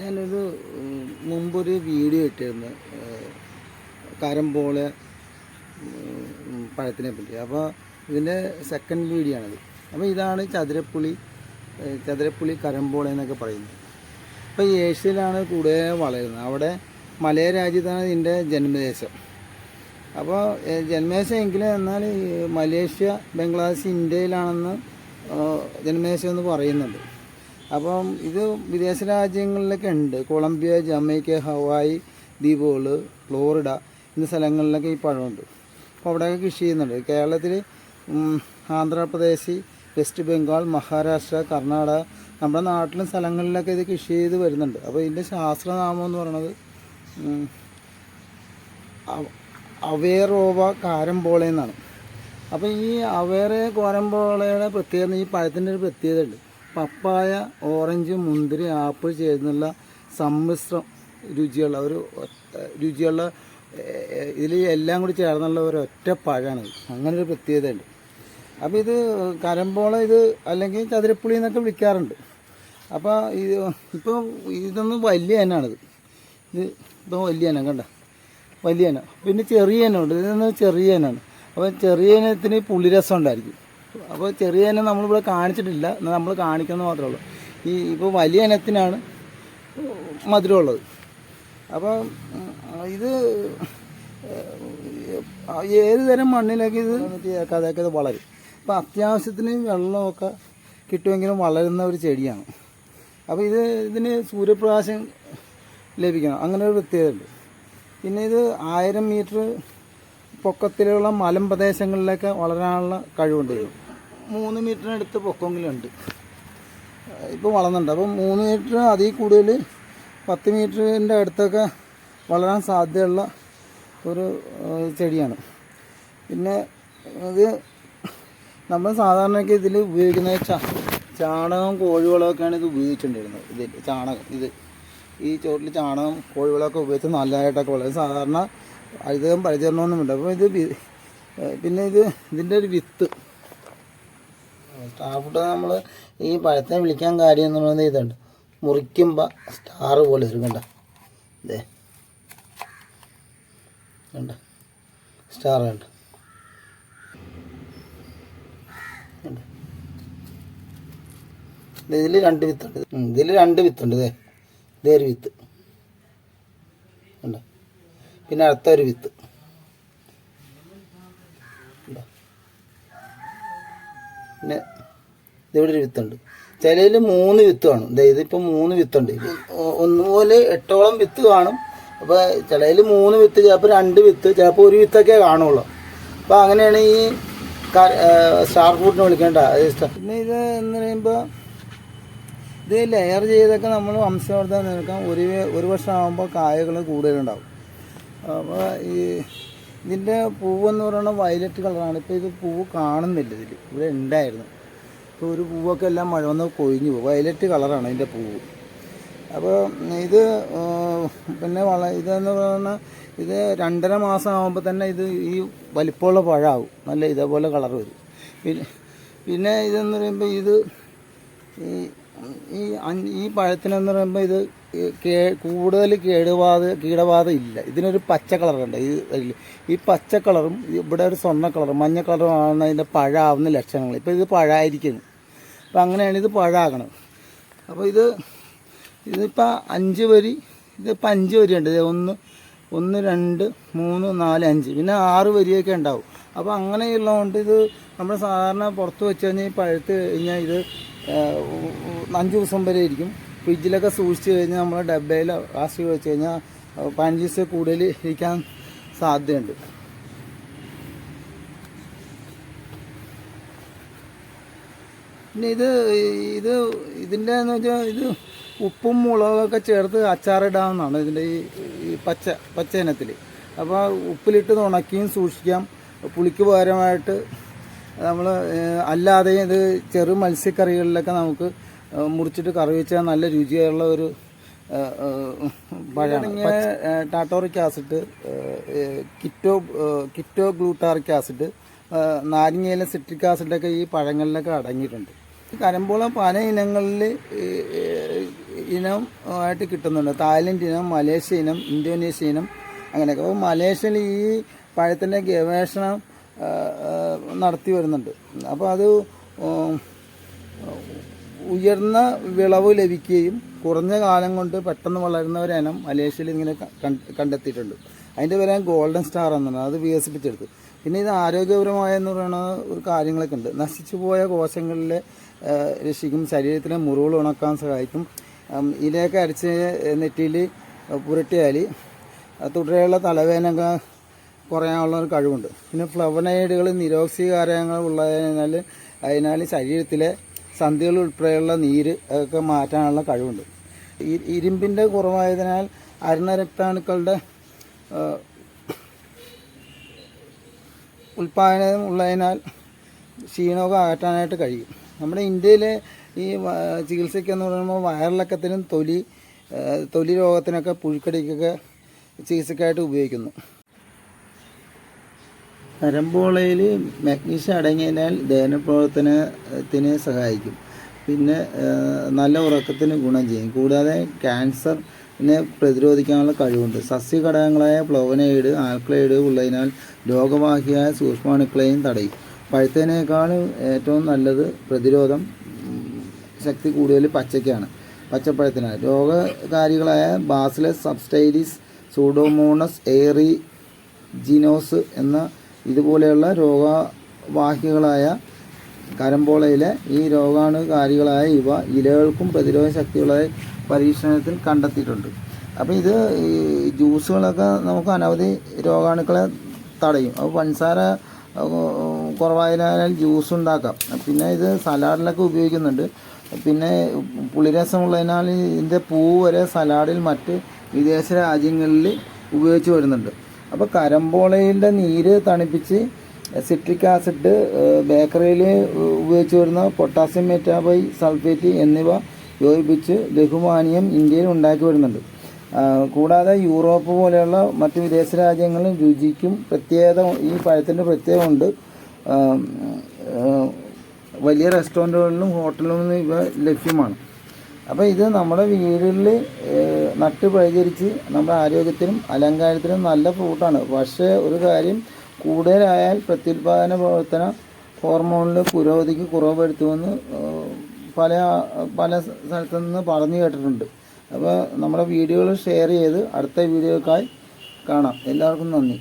ഞാനൊരു മുമ്പൊരു വീഡിയോ ഇട്ടിരുന്നു. കരമ്പോള പഴത്തിനെ പറ്റി. അപ്പോൾ ഇതിന്റെ സെക്കൻഡ് വീഡിയോ ആണത്. അപ്പോൾ ഇതാണ് ചതുരപ്പുളി ചതുരപ്പുളി കരമ്പോള എന്നൊക്കെ പറയുന്നത്. അപ്പോൾ ഏഷ്യയിലാണ് കൂടുതൽ വളരുന്നത്. അവിടെ മലയ രാജ്യത്താണ് ഇതിന്റെ ജന്മദേശം. അപ്പോൾ ജന്മദേശം എങ്കിലും എന്നാൽ മലേഷ്യ ബംഗ്ലാദേശ് ഇന്ത്യയിലാണെന്ന് ജന്മദേശം എന്ന് പറയുന്നുണ്ട്. അപ്പം ഇത് വിദേശ രാജ്യങ്ങളിലൊക്കെ ഉണ്ട്. കൊളംബിയ ജമൈക്ക ഹവായി ദ്വീപുകൾ ഫ്ലോറിഡ എന്നീ സ്ഥലങ്ങളിലൊക്കെ ഈ പഴമുണ്ട്. അപ്പോൾ അവിടെയൊക്കെ കൃഷി ചെയ്യുന്നുണ്ട്. കേരളത്തിൽ ആന്ധ്രാപ്രദേശ് വെസ്റ്റ് ബംഗാൾ മഹാരാഷ്ട്ര കർണാടക നമ്മുടെ നാട്ടിലും സ്ഥലങ്ങളിലൊക്കെ ഇത് കൃഷി ചെയ്ത് വരുന്നുണ്ട്. അപ്പോൾ ഇതിന്റെ ശാസ്ത്രനാമം എന്ന് പറയുന്നത് അവേറോവ കാരംപോള എന്നാണ് അപ്പോൾ ഈ അവേറെ കോരംബോളയുടെ പ്രത്യേകത ഈ പഴത്തിന്റെ ഒരു പ്രത്യേകത ഉണ്ട് പപ്പായ ഓറഞ്ച് മുന്തിരി ആപ്പിൾ ചേർന്നുള്ള സമ്മിശ്രം രുചിയുള്ള ഒരു രുചിയുള്ള ഇതിൽ എല്ലാം കൂടി ചേർന്നുള്ള ഒരു ഒറ്റ പഴമാണ്. ഇത്. അങ്ങനെ ഒരു പ്രത്യേകത ഉണ്ട് അപ്പോൾ ഇത് കരമ്പോള ഇത് അല്ലെങ്കിൽ ചതുരപ്പുളി എന്നൊക്കെ വിളിക്കാറുണ്ട്. അപ്പോൾ ഇത് ഇപ്പോൾ ഇതൊന്നും വലിയ എന്നാണിത് ഇത് ഇപ്പോൾ വലിയ ഇനം കണ്ട? വലിയ ഇനം പിന്നെ ചെറിയ ഇനമുണ്ട് ഇതൊന്ന് ചെറിയ ഇനമാണ് അപ്പോൾ ചെറിയ ഇനത്തിന് പുളിരസം ഉണ്ടായിരിക്കും. അപ്പോൾ ചെറിയ ഇനം നമ്മളിവിടെ കാണിച്ചിട്ടില്ല. എന്നാൽ നമ്മൾ കാണിക്കുന്നത് മാത്രമേ ഉള്ളൂ. ഈ ഇപ്പോൾ വലിയ ഇനത്തിനാണ് മധുരമുള്ളത്. അപ്പോൾ ഇത് ഏത് തരം മണ്ണിലൊക്കെ ഇത്? അതൊക്കെ ഇത് വളരും. അപ്പോൾ അത്യാവശ്യത്തിന് വെള്ളമൊക്കെ കിട്ടുമെങ്കിലും വളരുന്ന ഒരു ചെടിയാണ്. അപ്പോൾ ഇത് ഇതിന് സൂര്യപ്രകാശം ലഭിക്കണം. അങ്ങനെ ഒരു പ്രത്യേകത ഉണ്ട് പിന്നെ ഇത് ആയിരം മീറ്റർ പൊക്കത്തിലുള്ള മലമ്പ്രദേശങ്ങളിലൊക്കെ വളരാനുള്ള കഴിവുണ്ട്. മൂന്ന് മീറ്ററിനടുത്ത് പൊക്കമെങ്കിലുണ്ട്. ഇപ്പോൾ വളർന്നുണ്ട്. അപ്പം മൂന്ന് മീറ്റർ അതിൽ കൂടുതൽ പത്ത് മീറ്ററിന്റെ അടുത്തൊക്കെ വളരാൻ സാധ്യതയുള്ള ഒരു ചെടിയാണ്. പിന്നെ ഇത് നമ്മൾ സാധാരണയൊക്കെ ഇതിൽ ഉപയോഗിക്കുന്ന ചാ ചാണകവും കോഴിവളമൊക്കെയാണ് ഇത് ഉപയോഗിച്ചുകൊണ്ടിരുന്നത്. ഇതിൽ ചാണകം ഇത് ഈ ചോട്ടിൽ ചാണകം കോഴിവളമൊക്കെ ഉപയോഗിച്ച് നല്ലതായിട്ടൊക്കെ വളരും. സാധാരണ അധികം പരിചരണമൊന്നുമില്ല. അപ്പോൾ ഇത് പിന്നെ ഇത് ഇതിന്റെ ഒരു വിത്ത് സ്റ്റാർ ഫുഡ് നമ്മൾ ഈ പഴത്തിനെ വിളിക്കാൻ കാര്യം എന്ന് പറയുന്നത് ഇതുണ്ട് മുറിക്കുമ്പോൾ സ്റ്റാർ പോലെ വരും കണ്ട? ഇതേ കണ്ട? സ്റ്റാർ കണ്ട? ഇതിൽ രണ്ട് വിത്തുണ്ട്. ഇതിൽ രണ്ട് വിത്തുണ്ട് ഇതേ ഇതേ ഒരു വിത്ത്. കണ്ട? പിന്നെ അടുത്ത ഒരു വിത്ത്? പിന്നെ ഇതിവിടെ ഒരു വിത്തുണ്ട്. ചിലയിൽ മൂന്ന് വിത്ത് കാണും. ദേ ഇപ്പം മൂന്ന് വിത്തുണ്ട്. ഒന്നുപോലെ എട്ടോളം വിത്ത് കാണും. അപ്പോൾ ചിലയിൽ മൂന്ന് വിത്ത് ചിലപ്പോൾ രണ്ട് വിത്ത് ചിലപ്പോൾ ഒരു വിത്തൊക്കെ കാണുള്ളൂ. അപ്പോൾ അങ്ങനെയാണ് ഈ സ്റ്റാർ ഫ്രൂട്ടിനെ വിളിക്കേണ്ട. അത് ഇഷ്ടം. പിന്നെ ഇത് എന്ന് പറയുമ്പോൾ ഇത് ലെയർ ചെയ്തൊക്കെ നമ്മൾ വംശവർദ്ധന നിൽക്കാം ഒരു ഒരു വർഷം ആകുമ്പോൾ കായകൾ കൂടുതലുണ്ടാവും. അപ്പോൾ ഈ ഇതിന്റെ പൂവെന്ന് പറയുന്നത് വയലറ്റ് കളറാണ്. ഇപ്പോൾ ഇത് പൂവ് കാണുന്നില്ല ഇതിൽ ഇവിടെ ഉണ്ടായിരുന്നു. ഇപ്പോൾ ഒരു പൂവൊക്കെ എല്ലാം മഴ വന്ന് കൊഴിഞ്ഞു പോകും വയലറ്റ് കളറാണ് അതിന്റെ പൂവ് അപ്പോൾ ഇത് പിന്നെ വള ഇതെന്ന് പറഞ്ഞാൽ ഇത് രണ്ടര മാസം ആകുമ്പോൾ തന്നെ ഇത് ഈ വലിപ്പമുള്ള പഴമാവും നല്ല ഇതേപോലെ കളർ വരും. പിന്നെ പിന്നെ ഇതെന്ന് പറയുമ്പോൾ ഇത് ഈ ഈ ഈ പഴത്തിനെന്ന് പറയുമ്പോൾ ഇത് കേ കൂടുതൽ കേടുവാത കീടബാധ ഇല്ല. ഇതിനൊരു പച്ച കളറുണ്ട്. ഈ. ഈ പച്ച കളറും ഇവിടെ ഒരു സ്വർണ കളറും മഞ്ഞ കളറും ആണ് അതിന്റെ പഴമാവുന്ന ലക്ഷണങ്ങൾ. ഇപ്പോൾ ഇത് പഴമായിരിക്കുന്നു അപ്പോൾ അങ്ങനെയാണ് ഇത് പഴാകണത്. അപ്പോൾ ഇത് ഇതിപ്പോൾ അഞ്ച് വരി ഇതിപ്പോൾ അഞ്ച് വരി ഉണ്ട് ഇത് ഒന്ന് ഒന്ന് രണ്ട് മൂന്ന് നാല് അഞ്ച്. പിന്നെ ആറ് വരിയൊക്കെ ഉണ്ടാവും. അപ്പോൾ അങ്ങനെയുള്ളതുകൊണ്ട് ഇത് നമ്മൾ സാധാരണ പുറത്ത് വെച്ച് കഴിഞ്ഞാൽ പഴുത്ത് കഴിഞ്ഞാൽ ഇത് അഞ്ച് ദിവസം വരെ ഇരിക്കും. ഫ്രിഡ്ജിലൊക്കെ സൂക്ഷിച്ച് കഴിഞ്ഞാൽ നമ്മൾ ഡബയിൽ പ്ലാസ്റ്റിക് വെച്ച് കഴിഞ്ഞാൽ പതിനഞ്ച് ദിവസം കൂടുതൽ ഇരിക്കാൻ സാധ്യതയുണ്ട്. പിന്നെ ഇത് ഇത് ഇതിന്റെ എന്ന് വെച്ചാൽ ഇത് ഉപ്പും മുളകൊക്കെ ചേർത്ത് അച്ചാറിടാവുന്നതാണ് ഇതിന്റെ ഈ ഈ പച്ച പച്ച ഇനത്തിൽ. അപ്പോൾ ഉപ്പിലിട്ട് ഉണക്കിയും സൂക്ഷിക്കാം. പുളിക്ക് പകരമായിട്ട് നമ്മൾ അല്ലാതെ ഇത് ചെറു മത്സ്യക്കറികളിലൊക്കെ നമുക്ക് മുറിച്ചിട്ട് കറി വെച്ചാൽ നല്ല രുചിയുള്ള ഒരു പഴയ tartaric acid keto keto glutaric acid നാരങ്ങയിലെ citric ആസിഡൊക്കെ ഈ പഴങ്ങളിലൊക്കെ അടങ്ങിയിട്ടുണ്ട്. കരമ്പോളം പല ഇനങ്ങളിൽ ഇനം ആയിട്ട് കിട്ടുന്നുണ്ട്. തായ്ലൻഡ് ഇനം മലേഷ്യ ഇനം ഇന്തോനേഷ്യ ഇനം അങ്ങനെയൊക്കെ. അപ്പോൾ മലേഷ്യയിൽ ഈ പഴത്തിന്റെ ഗവേഷണം നടത്തി വരുന്നുണ്ട്. അപ്പോൾ അത് ഉയർന്ന വിളവ് ലഭിക്കുകയും കുറഞ്ഞ കാലം കൊണ്ട് പെട്ടെന്ന് വളരുന്ന ഒരു ഇനം മലേഷ്യയിൽ ഇങ്ങനെ കണ്ടെത്തിയിട്ടുണ്ട്. അതിന്റെ പേര് ഗോൾഡൻ സ്റ്റാർ എന്നാണ്. അത് വികസിപ്പിച്ചെടുത്ത്. പിന്നെ ഇത് ആരോഗ്യപരമായ എന്ന് പറയുന്ന കാര്യങ്ങളൊക്കെ ഉണ്ട്. നശിച്ചു പോയ കോശങ്ങളിലെ രക്ഷിക്കും. ശരീരത്തിലെ മുറിവുകൾ ഉണക്കാൻ സഹായിക്കും. ഇലയൊക്കെ അരച്ച് നെറ്റിയിൽ പുരട്ടിയാൽ തുടരെയുള്ള തലവേദനയൊക്കെ കുറയാനുള്ള ഒരു കഴിവുണ്ട്. പിന്നെ ഫ്ലവനൈഡുകൾ നിരോക്സികാരങ്ങൾ ഉള്ളതിനാൽ അതിനാൽ ശരീരത്തിലെ സന്ധികൾ ഉൾപ്പെടെയുള്ള നീര് ഒക്കെ മാറ്റാനുള്ള കഴിവുണ്ട്. ഇരുമ്പിന്റെ കുറവായതിനാൽ അരുണ രക്താണുക്കളുടെ ആ, ഉൽപ്പാദനം ഉള്ളതിനാൽ ക്ഷീണമൊക്കെ അകറ്റാനായിട്ട് കഴിയും. നമ്മുടെ ഇന്ത്യയിലെ ഈ ചികിത്സയ്ക്കെന്ന് പറയുമ്പോൾ വയറിളക്കത്തിനും തൊലി തൊലി രോഗത്തിനൊക്കെ പുഴുക്കടിക്കൊക്കെ ചികിത്സക്കായിട്ട് ഉപയോഗിക്കുന്നു. നരമ്പോളയിൽ മാഗ്നീഷ്യം അടങ്ങിയതിനാൽ ദഹന പ്രവർത്തനത്തിന് സഹായിക്കും. പിന്നെ നല്ല ഉറക്കത്തിന് ഗുണം ചെയ്യും. കൂടാതെ ക്യാൻസറിനെ പ്രതിരോധിക്കാനുള്ള കഴിവുണ്ട്. സസ്യഘടകങ്ങളായ പ്ലോവനൈഡ് ആൽക്ലൈഡ് ഉള്ളതിനാൽ രോഗവാഹിയായ സൂക്ഷ്മാണുക്കളെയും തടയും. പഴുത്തതിനേക്കാളും ഏറ്റവും നല്ലത് പ്രതിരോധം ശക്തി കൂടുതൽ പച്ചയ്ക്കാണ് പച്ചപ്പഴത്തിനാണ്. രോഗകാരികളായ bacillus subtilis pseudomonas aeruginosa എന്ന ഇതുപോലെയുള്ള രോഗവാഹികളായ കരമ്പോളയിലെ ഈ രോഗാണുകാരികളായ ഇവ ഇലകൾക്കും പ്രതിരോധ ശക്തികളായ പരീക്ഷണത്തിൽ കണ്ടെത്തിയിട്ടുണ്ട്. അപ്പോൾ ഇത് ഈ ജ്യൂസുകളൊക്കെ നമുക്ക് അനവധി രോഗാണുക്കളെ തടയും. അപ്പോൾ പഞ്ചസാര കുറവായതിനാൽ ജ്യൂസ് ഉണ്ടാക്കാം. പിന്നെ ഇത് സലാഡിലൊക്കെ ഉപയോഗിക്കുന്നുണ്ട്. പിന്നെ പുളിരസമുള്ളതിനാൽ ഇതിന്റെ പൂ വരെ സലാഡിൽ മറ്റ് വിദേശ രാജ്യങ്ങളിൽ ഉപയോഗിച്ച് വരുന്നുണ്ട്. അപ്പോൾ കരമ്പോളയുടെ നീര് തണുപ്പിച്ച് സിട്രിക് ആസിഡ് ബേക്കറിയിൽ ഉപയോഗിച്ച് വരുന്ന പൊട്ടാസ്യം മെറ്റാബൈ സൾഫേറ്റ് എന്നിവ യോജിപ്പിച്ച് ലഘുപാനീയം ഇന്ത്യയിൽ ഉണ്ടാക്കി വരുന്നുണ്ട്. കൂടാതെ യൂറോപ്പ് പോലെയുള്ള മറ്റ് വിദേശ രാജ്യങ്ങളിൽ രുചിക്കും പ്രത്യേകത ഈ പഴത്തിന്റെ ആ, വലിയ റെസ്റ്റോറന്റുകളിലും ഹോട്ടലുകളിലും ഇവ ലഭ്യമാണ്. അപ്പോൾ ഇത് നമ്മുടെ വീടുകളിൽ നട്ട് പരിചരിച്ച് നമ്മുടെ ആരോഗ്യത്തിനും അലങ്കാരത്തിനും നല്ല ഫ്രൂട്ടാണ് പക്ഷേ ഒരു കാര്യം കൂടുതലായാൽ പ്രത്യുൽപാദന പ്രവർത്തന ഹോർമോണിൽ പുരോഗതിക്ക് കുറവ് വരുത്തുമെന്ന് പല പല സ്ഥലത്തു നിന്ന് പറഞ്ഞു കേട്ടിട്ടുണ്ട്. അപ്പോൾ നമ്മുടെ വീഡിയോകൾ ഷെയർ ചെയ്ത് അടുത്ത വീഡിയോക്കായി കാണാം. എല്ലാവർക്കും നന്ദി.